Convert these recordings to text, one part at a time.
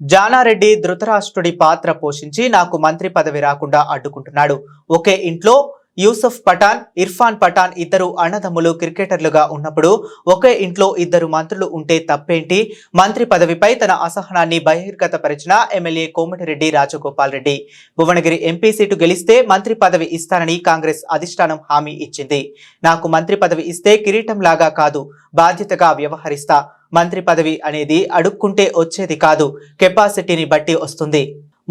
జానారెడ్డి ధృతరాష్ట్రుడి పాత్ర పోషించి నాకు మంత్రి పదవి రాకుండా అడ్డుకుంటున్నాడు. ఒకే ఇంట్లో యూసఫ్ పఠాన్ ఇర్ఫాన్ పఠాన్ ఇద్దరు అన్నదమ్ములు క్రికెటర్లుగా ఉన్నప్పుడు ఒకే ఇంట్లో ఇద్దరు మంత్రులు ఉంటే తప్పేంటి? మంత్రి పదవిపై తన అసహనాన్ని బహిర్గతపరిచిన MLA Komatireddy Rajagopal Reddy. Bhuvanagiri MP seat గెలిస్తే మంత్రి పదవి ఇస్తానని కాంగ్రెస్ అధిష్టానం హామీ ఇచ్చింది. నాకు మంత్రి పదవి ఇస్తే కిరీటం లాగా కాదు బాధ్యతగా వ్యవహరిస్తా. మంత్రి పదవి అనేది అడుక్కుంటే వచ్చేది కాదు. కెపాసిటీని బట్టి వస్తుంది.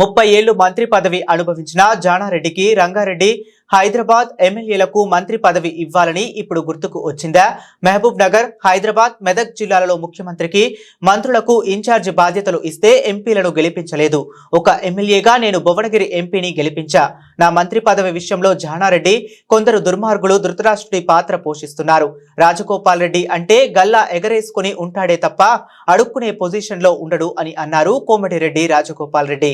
ముప్పై ఏళ్ళు మంత్రి పదవి అనుభవించిన జానారెడ్డికి రంగారెడ్డి హైదరాబాద్ ఎమ్మెల్యేలకు మంత్రి పదవి ఇవ్వాలని ఇప్పుడు గుర్తుకు వచ్చిందా? మహబూబ్ నగర్ హైదరాబాద్ మెదక్ జిల్లాలలో ముఖ్యమంత్రికి మంత్రులకు ఇన్ఛార్జ్ బాధ్యతలు ఇస్తే ఎంపీలను గెలిపించలేదు. ఒక ఎమ్మెల్యేగా నేను భువనగిరి ఎంపీని గెలిపించా. నా మంత్రి పదవి విషయంలో జానారెడ్డి కొందరు దుర్మార్గులు ధృతరాష్ట్రుడి పాత్ర పోషిస్తున్నారు. రాజగోపాల్ రెడ్డి అంటే గల్లా ఎగరేసుకుని ఉంటాడే తప్ప అడుక్కునే పొజిషన్లో ఉండడు అని అన్నారు కోమటిరెడ్డి రాజగోపాల్ రెడ్డి.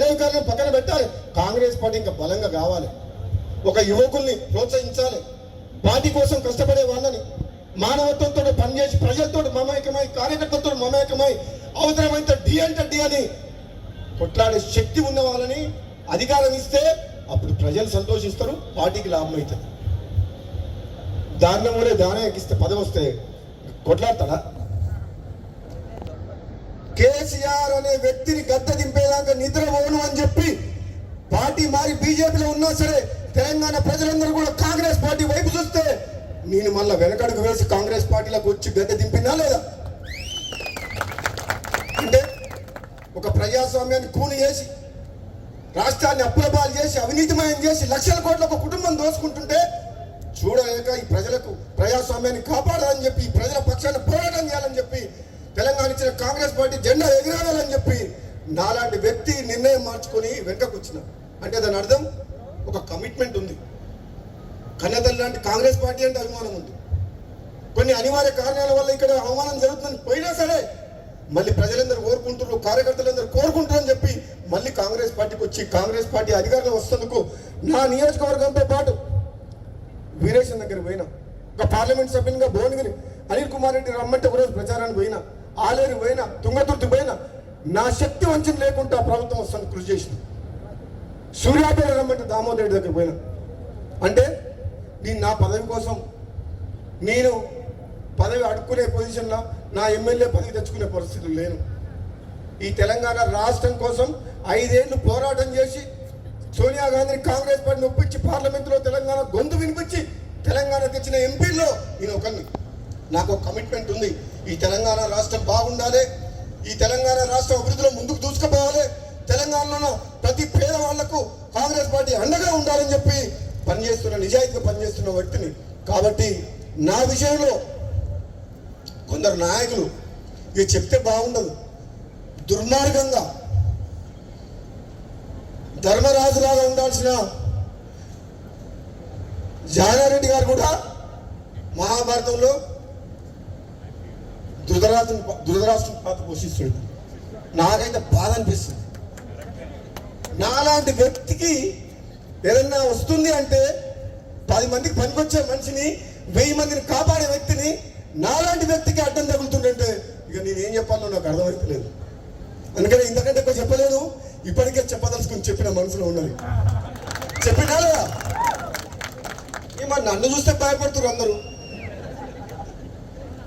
పైరవికారులను పక్కన పెట్టాలి. కాంగ్రెస్ పార్టీ ఇంకా బలంగా కావాలి. ఒక యువకుల్ని ప్రోత్సహించాలి. పార్టీ కోసం కష్టపడే వాళ్ళని మానవత్వంతో పనిచేసి ప్రజలతో మమేకమై కార్యకర్తలతో మమేకమై అవసరమైతే డి అంటే డి అని కొట్లాడే శక్తి ఉన్న వాళ్ళని అధికారం ఇస్తే అప్పుడు ప్రజలు సంతోషిస్తారు పార్టీకి లాభం అవుతుంది. దారుణం కూడా దానం ఎక్కిస్తే పదవి వస్తే కొట్లాడతాడా? కేసీఆర్ అనే వ్యక్తిని గద్ద దింపేదాకా నిద్ర పోను అని చెప్పి పార్టీ మారి బీజేపీలో ఉన్నా సరే తెలంగాణ ప్రజలందరూ కూడా కాంగ్రెస్ పార్టీ వైపు చూస్తే నేను మళ్ళీ వెనకడుగు వేసి కాంగ్రెస్ పార్టీలోకి వచ్చి గద్దె దింపినా లేదా? అంటే ఒక ప్రజాస్వామ్యాన్ని కూని చేసి రాష్ట్రాన్ని అప్పులపాలు చేసి అవినీతిమయం చేసి లక్షల కోట్ల ఒక కుటుంబం దోసుకుంటుంటే చూడలేక ఈ ప్రజలకు ప్రజాస్వామ్యాన్ని కాపాడాలి చెప్పి ఈ ప్రజల పక్షాన్ని పోరాటం చేయాలని చెప్పి తెలంగాణ ఇచ్చిన కాంగ్రెస్ పార్టీ జెండా ఎగిరాలని చెప్పి అలాంటి వ్యక్తి నిర్ణయం మార్చుకొని వెనుకకు వచ్చిన. అంటే దాని అర్థం ఒక కమిట్మెంట్ ఉంది. కన్నతల్లి లాంటి కాంగ్రెస్ పార్టీ అంటే అభిమానం ఉంది. కొన్ని అనివార్య కారణాల వల్ల ఇక్కడ అవమానం జరుగుతుందని పోయినా సరే మళ్ళీ ప్రజలందరూ కోరుకుంటున్నారు కార్యకర్తలందరూ కోరుకుంటారని చెప్పి మళ్ళీ కాంగ్రెస్ పార్టీకి వచ్చి కాంగ్రెస్ పార్టీ అధికారంలో వస్తున్నందుకు నా నియోజకవర్గంతో పాటు వీరేశం దగ్గర పోయినా. ఒక పార్లమెంట్ సభ్యునిగా భువనగిరి అనిల్ కుమార్ రెడ్డి రమ్మంటే ఒకరోజు ప్రచారానికి పోయినా. ఆలేరు పోయినా. తుంగతుర్తి పోయినా. నా శక్తి వంచన లేకుండా ప్రభుత్వం వస్తాను కృషి చేసింది. సూర్యాపేట రమ్మంటే దామోదర్ రెడ్డి దగ్గర పోయినా. అంటే నేను నా పదవి కోసం నేను పదవి అడుక్కునే పొజిషన్లో నా ఎమ్మెల్యే పదవి తెచ్చుకునే పరిస్థితులు లేను. ఈ తెలంగాణ రాష్ట్రం కోసం ఐదేళ్ళు పోరాటం చేసి సోనియా గాంధీని కాంగ్రెస్ పార్టీని ఒప్పించి పార్లమెంట్లో తెలంగాణ గొంతు వినిపించి తెలంగాణ తెచ్చిన ఎంపీల్లో నేను ఒకరిని నాకు ఒక కమిట్మెంట్ ఉంది. ఈ తెలంగాణ రాష్ట్రం బాగుండాలి. ఈ తెలంగాణ రాష్ట్రం అభివృద్ధిలో ముందుకు దూసుకుపోవాలి. తెలంగాణలో ప్రతి పేదవాళ్ళకు కాంగ్రెస్ పార్టీ అండగా ఉండాలని చెప్పి పనిచేస్తున్న నిజాయితీగా పనిచేస్తున్న వ్యక్తిని. కాబట్టి నా విషయంలో కొందరు నాయకులు ఇక చెప్తే బాగుండదు. దుర్మార్గంగా ధర్మరాజులాగా ఉండాల్సిన జానారెడ్డి గారు కూడా మహాభారతంలో ధృతరాష్ట్రం ధృతరాష్ట్రం పాత్ర పోషిస్తుంది నాకైతే బాధ అనిపిస్తుంది. నాలాంటి వ్యక్తికి ఏదన్నా వస్తుంది అంటే పది మందికి పనికొచ్చే మనిషిని వెయ్యి మందిని కాపాడే వ్యక్తిని నాలాంటి వ్యక్తికి అడ్డం తగులుతుందంటే ఇక నేనేం చెప్పాలో నాకు అర్థమవుతలేదు అందుకని ఇంతకంటే ఎక్కువ చెప్పలేదు. ఇప్పటికే చెప్పదలుచుకుని చెప్పిన మనసులో ఉన్నది. చెప్పినా లేదా? నన్ను చూస్తే భయపడుతున్నారు అందరూ.